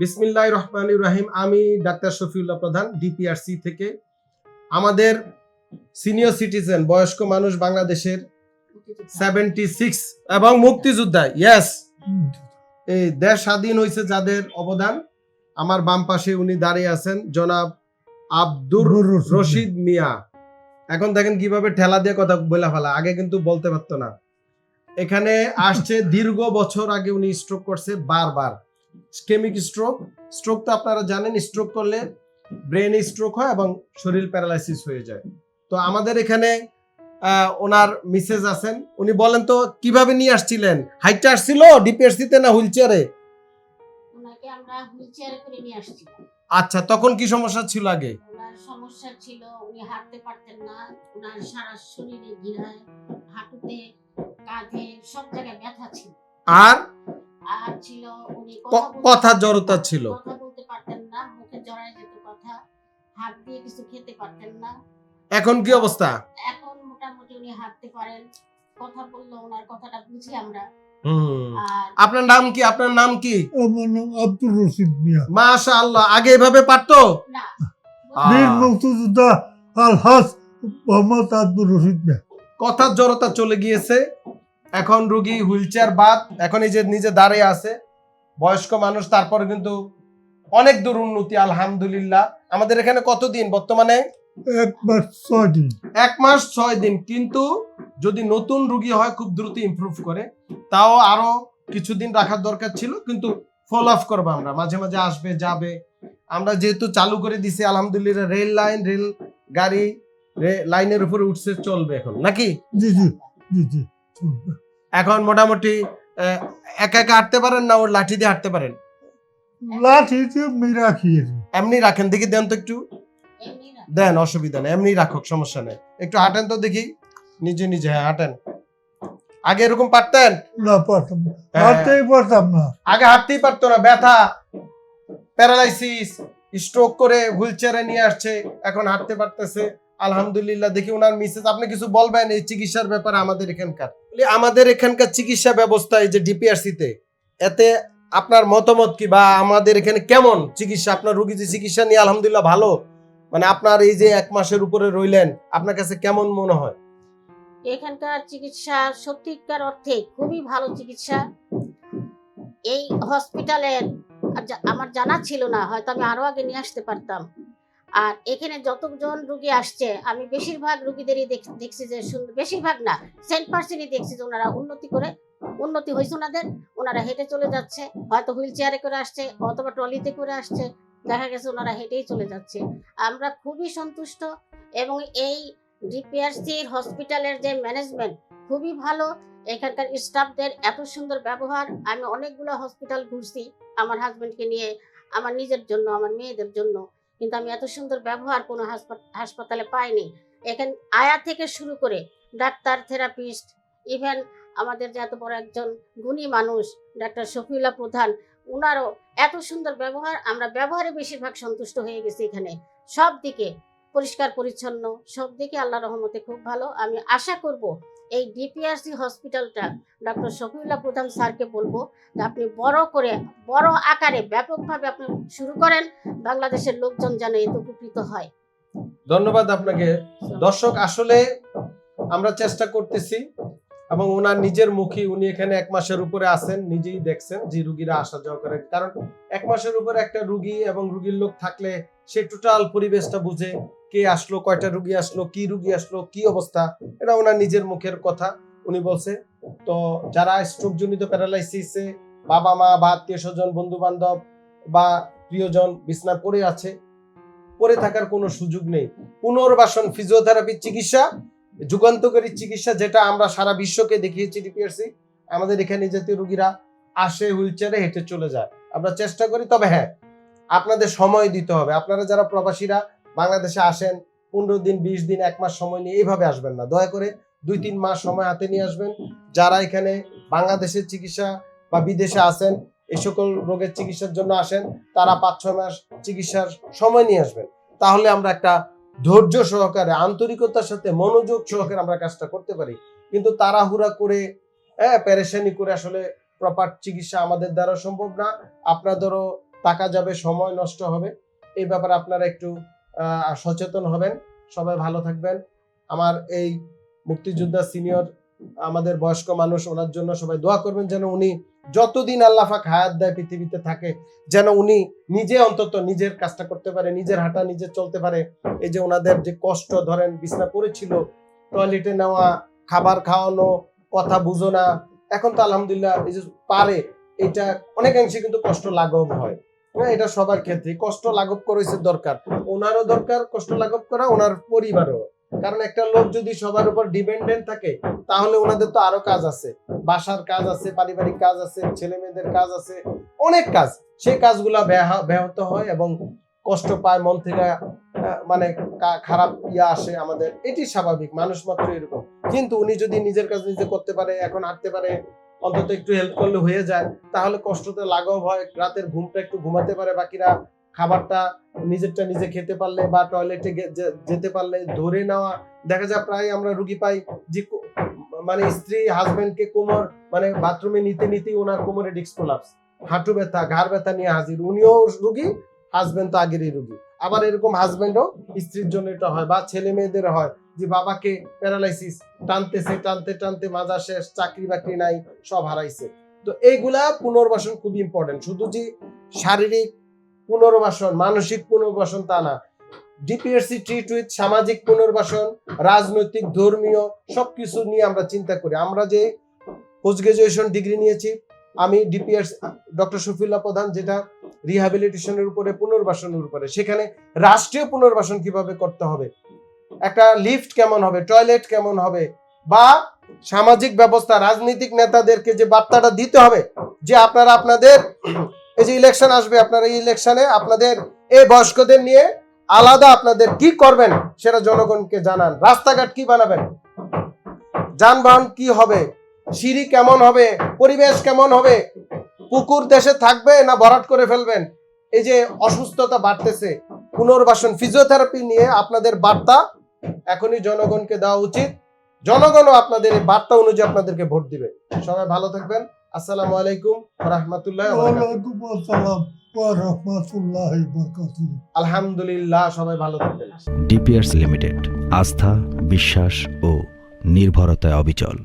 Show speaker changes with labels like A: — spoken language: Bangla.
A: বিসমিল্লাহ রহমান রাহিম। আমি ডাক্তার শফিউল্লাহ প্রধান, ডিপিআরসি থেকে। আমাদের সিনিয়র সিটিজেন, বয়স্ক মানুষ বাংলাদেশের সেভেন্টি সিক্স এবং মুক্তিযোদ্ধা। ইয়েস এই দেশ স্বাধীন হয়েছে যাদের অবদান। আমার বাম পাশে উনি দাঁড়িয়ে আছেন, জনাব আব্দুর রশিদ মিয়া। এখন দেখেন কীভাবে ঠেলা দিয়ে কথা বলে ফেলা। আগে কিন্তু বলতে পারতো না। এখানে আসছে, দীর্ঘ বছর আগে উনি স্ট্রোক করছে বারবার। স্কেমিক স্ট্রোক স্ট্রোক তো আপনারা জানেন স্ট্রোক করলে ব্রেন স্ট্রোক হয় এবং শরীর প্যারালাইসিস হয়ে যায়। তো আমাদের এখানে ওনার মিসেজ আছেন। উনি বলেন তো কীভাবে নিয়ে আসছিলেন? হাইটটা আসছিল ডিপিএসসি তে না হুইল চেয়ারে
B: ওনাকে আমরা হুইল চেয়ারে করে নিয়ে আসছিলাম।
A: আচ্ছা তখন কি সমস্যা ছিল আগে?
B: ওনার সমস্যা ছিল উনি হাঁটতে পারতেন না। ওনার সারা শরীরে গিরায় হাঁটুতে কাঁধে সব জায়গায় ব্যথা ছিল।
A: আর?
B: ছিল উনি
A: কথা জড়তা ছিল।
B: কথা বলতে পারতেন না মুখে জড়ায় যেত কথা হাত দিয়ে কিছু খেতে পারতেন না।
A: এখন কি অবস্থা?
B: এখন মোটামুটি উনি হাঁটতে পারেন কথা বলল ওনার কথাটা বুঝি আমরা।
A: আপনার নাম কি? আপনার নাম কি?
C: আমার আব্দুর রশিদ মিয়া।
A: মাশা আল্লাহ আগে এভাবে পারতো?
B: না।
A: আহ।
C: বীর মুক্তিযোদ্ধা আলহাজ মোহাম্মদ আব্দুর রশিদ মিয়া।
A: কথার জড়তা চলে গিয়েছে। এখন রুগী হুইল চেয়ার বাদ এখন এই যে নিজে দাঁড়িয়ে আছে বয়স্ক মানুষ তারপরে কিন্তু অনেক দূর উন্নতি আলহামদুলিল্লাহ। আমাদের এখানে কতদিন? বর্তমানে
C: এক মাস ছয় দিন।
A: এক মাস ছয় দিন। কিন্তু যদি নতুন রুগী হয় খুব দ্রুত ইমপ্রুভ করে। তাও আরও কিছুদিন রাখার দরকার ছিল কিন্তু ফলো আপ করব আমরা। মাঝে মাঝে আসবে যাবে। আমরা যেহেতু চালু করে দিছি আলহামদুলিল্লাহ রেল লাইন রেল গাড়ি লাইনের উপরে উঠছে চলবে এখন। নাকি?
C: জি জি। জি জি।
A: এখন মোটামুটি একা একা হাঁটতে পারেন না ওর লাঠি দিয়ে হাঁটতে পারেন?
C: লাঠি দিয়ে মেরা
A: এমনি রাখেন দেখি দেন তো একটু। দেন অসুবিধা নেই এমনি রাখুক সমস্যা নেই। একটু হাঁটেন তো দেখি নিজে নিজে হ্যাঁ হাঁটেন। আগে এরকম পারতেন?
C: না পারতাম
A: হ্যাঁ।
C: হাঁটতেই পারতাম না।
A: আগে হাঁটতেই পারতো না ব্যথা প্যারালাইসিস স্ট্রোক করে হুইল চেয়ারে নিয়ে আসছে এখন হাঁটতে পারতেছে। আলহামদুলিল্লাহ, দেখি ওনার মিসেস আপনি কিছু বলবেন এই চিকিৎসার ব্যাপারে আমাদের এখানকার? আমাদের এখানকার চিকিৎসা ব্যবস্থা এই যে ডিপিআরসি তে, এতে আপনার মতামত কি বা আমাদের এখানে কেমন চিকিৎসা? আপনার রুগী যে চিকিৎসা নিয়ে আলহামদুলিল্লাহ ভালো মানে আপনার এই যে এক মাসের উপরে রইলেন, আপনার কাছে কেমন মনে হয়?
B: এখানকার চিকিৎসা সত্যিকার অর্থে খুবই ভালো চিকিৎসা। এই হসপিটালের আমার জানা ছিল না, হয়তো আমি আরও আগে নিয়ে আসতে পারতাম। আর এখানে যতজন রুগী আসছে, আমি বেশিরভাগ রুগীদেরই দেখ- দেখছি যে বেশিরভাগ না সেন্ট পার্সেন্টই দেখছি যে ওনারা উন্নতি করে, উন্নতি হয়েছে ওনাদের, ওনারা হেঁটে চলে যাচ্ছে, হয়তো হুইল চেয়ারে করে আসছে অথবা ট্রলিতে করে আসছে, দেখা গেছে ওনারা হেঁটেই চলে যাচ্ছে। আমরা খুবই সন্তুষ্ট এবং এই ডিপিআরসির হসপিটালের যে ম্যানেজমেন্ট খুবই ভালো, এখানকার স্টাফদের এত সুন্দর ব্যবহার, আমি অনেকগুলো হসপিটাল ঘুরছি, আমার হাজবেন্ডকে নিয়ে, আমার নিজের জন্য, আমার মেয়েদের জন্য। কিন্তু আমি এত সুন্দর ব্যবহার কোনো হাসপাতালে পাইনি। এখানে, আয়া থেকে শুরু করে ডাক্তার, থেরাপিস্ট, ইভেন আমাদের যে এত বড় একজন গুণী মানুষ, ডাক্তার শফিউল্লাহ প্রধান ওনারও এত সুন্দর ব্যবহার, আমরা ব্যবহারে বেশিরভাগ সন্তুষ্ট হয়ে গেছি এখানে। সব দিকে পরিষ্কার, পরিচ্ছন্ন, সব দিকে আল্লাহ রহমতে খুব ভালো। আমি আশা করব এই ডিপিআরসি হসপিটালটা ডক্টর শফিউল্লাহ প্রধান স্যারকে বলব যে আপনি বড় করে, বড় আকারে ব্যাপকভাবে আপনি শুরু করেন, বাংলাদেশের লোকজন যেন এতে উপকৃত হয়।
A: ধন্যবাদ আপনাকে। দর্শক, আসলে আমরা চেষ্টা করতেছি এবং ওনার নিজের মুখী, উনি এখানে এক মাসের উপরে আছেন, নিজেই দেখছেন যে রুগীরা আসা যাওয়া করেন। কারণ এক মাসের উপরে একটা রুগী এবং রুগীর লোক থাকলে সে টোটাল পরিবেশটা বুঝে কে আসলো, কয়টা রুগী আসলো, কি রুগী আসলো, কি অবস্থা, এটা ওনার নিজের মুখের কথা, উনি বলছে। তো যারা স্ট্রোক জনিত প্যারালাইসিসে বাবা, মা বা আত্মীয় স্বজন বন্ধু বান্ধব বা প্রিয়জন বিছনা পড়ে আছে, পড়ে থাকার কোনো সুযোগ নেই। পুনর্বাসন ফিজিওথেরাপি চিকিৎসা, যুগান্তকারী চিকিৎসা যেটা আমরা সারা বিশ্বকে দেখিয়েছি ডিপিআরসি আমাদের এখানে জাতীয় রুগীরা আসে হুইল চেয়ারে হেঁটে চলে যায়। আমরা চেষ্টা করি, তবে হ্যাঁ আপনাদের সময় দিতে হবে। আপনারা যারা প্রবাসীরা বাংলাদেশে আসেন, পনেরো দিন, বিশ দিন, এক মাস সময় নিয়ে এইভাবে আসবেন না। দয়া করে দুই, তিন মাস সময় হাতে নিয়ে আসবেন। যারা এখানে বাংলাদেশের চিকিৎসা বা বিদেশে আসেন এই সকল রোগের চিকিৎসার জন্য আসেন, তারা পাঁচ, ছয় মাস চিকিৎসার সময় নিয়ে আসবেন। তাহলে আমরা একটা ধৈর্য সহকারে, আন্তরিকতার সাথে মনোযোগ সহকারে আমরা কাজটা করতে পারি। কিন্তু তাড়াহুড়া করে হ্যাঁ প্যারেশানি করে আসলে প্রপার চিকিৎসা আমাদের দ্বারা সম্ভব না। আপনাদেরও টাকা যাবে, সময় নষ্ট হবে। এই ব্যাপারে আপনারা একটু সচেতন হবেন। সবাই ভালো থাকবেন। আমার এই মুক্তিযোদ্ধা সিনিয়র, আমাদের বয়স্ক মানুষ, ওনার জন্য সবাই দোয়া করবেন যেন উনি যতদিন আল্লাহ পাক হায়াত দেয় পৃথিবীতে থাকে, যেন উনি নিজে অন্তত নিজের কাজটা করতে পারে, নিজের হাঁটা নিজে চলতে পারে। এই যে ওনাদের যে কষ্ট, ধরেন বিছনা পড়েছিল, টয়লেটে নেওয়া, খাবার খাওয়ানো, কথা বুঝো না এখন তো আলহামদুলিল্লাহ এই যে পারে এটা অনেকাংশে কিন্তু কষ্ট লাঘব হয়। হ্যাঁ, এটা সবার ক্ষেত্রে। কষ্ট লাঘব করেছে দরকার। ওনারও দরকার কষ্ট লাঘব করা ওনার পরিবারও। কারণ একটা লোক যদি সবার উপর ডিপেন্ডেন্ট থাকে তাহলে ওনাদের তো আরও কাজ আছে। বাসার কাজ আছে পারিবারিক কাজ আছে ছেলে মেয়েদের কাজ আছে অনেক কাজ। সেই কাজগুলা ব্যাহ- ব্যাহত হয় এবং কষ্ট পায় মন থেকে মানে খারাপ ইয়া আসে আমাদের। এটি স্বাভাবিক মানুষ মাত্র এরকম। কিন্তু উনি যদি নিজের কাজ নিজে করতে পারে এখন হাঁটতে পারে অন্তত একটু হেল্প করলে হয়ে যায়। তাহলে কষ্টতে লাঘব হয় রাতের ঘুমটা একটু ঘুমাতে পারে বাকিরা। খাবারটা নিজেরটা নিজে খেতে পারলে বা টয়লেটে যেতে পারলে ধরে নেওয়া। দেখা যায় প্রায় আমরা রুগী পাই যে মানে স্ত্রী হাজবেন্ডকে কোমর মানে বাথরুমে নিতে নিতেই ওনার কোমরে ডিস্ক কোলাপস হাঁটু ব্যথা, ঘাড় ব্যথা নিয়ে হাজির। উনিও রুগী হাজবেন্ড তো আগেরই রুগী। আবার এরকম হাজবেন্ডও স্ত্রীর জন্য এটা হয় বা ছেলে মেয়েদের হয় যে বাবাকে প্যারালাইসিস টানতেছে, টানতে টানতে মাজা শেষ, চাকরি বাকরি নাই, সব হারাইছে। তো এইগুলা পুনর্বাসন খুব ইম্পর্টেন্ট শুধু যে শারীরিক পুনর্বাসন, মানসিক পুনর্বাসন তা না। ডিপিএসসি ট্রিট উইথ সামাজিক পুনর্বাসন, রাজনৈতিক, ধর্মীয় সবকিছু নিয়ে আমরা চিন্তা করি। আমরা যে পোস্ট গ্রাজুয়েশন ডিগ্রি নিয়েছি আমি ডিপিএস ডক্টর শফিউল্লাহ প্রধান যেটা রিহ্যাবিলিটেশনের উপরে, পুনর্বাসনের উপরে, সেখানে রাষ্ট্রীয় পুনর্বাসন কীভাবে করতে হবে? একটা লিফট কেমন হবে? টয়লেট কেমন হবে? বা সামাজিক ব্যবস্থা, রাজনৈতিক নেতাদেরকে যে বার্তাটা দিতে হবে, যে আপনারা আপনাদের, এই যে ইলেকশন আসবে, আপনারা এই ইলেকশনে আপনাদের, এই বয়স্কদের নিয়ে আলাদা আপনাদের কি করবেন, সেটা জনগণকে জানান। রাস্তাঘাট কি বানাবেন? যানবাহন কি হবে? সিঁড়ি কেমন হবে? পরিবেশ কেমন হবে? পুকুর দেশে থাকবে না ভরাট করে ফেলবেন? এই যে অসুস্থতা বাড়তেছে পুনর্বাসন ফিজিওথেরাপি নিয়ে আপনাদের বার্তা এখনই জনগণকে দেওয়া উচিত। জনগণও আপনাদের এই বার্তা অনুযায়ী আপনাদেরকে ভোট দিবে। সবাই ভালো থাকবেন। আসসালামু আলাইকুম রহমতুল্লাহ
C: ওয়ালাইকুম আসসালাম ওয়া রাহমাতুল্লাহি ওয়া বারাকাতুহু।
A: আলহামদুলিল্লাহ সবাই ভালো থাকবেন।
D: ডিপিআরস লিমিটেড আস্থা বিশ্বাস ও নির্ভরতায় অবিচল।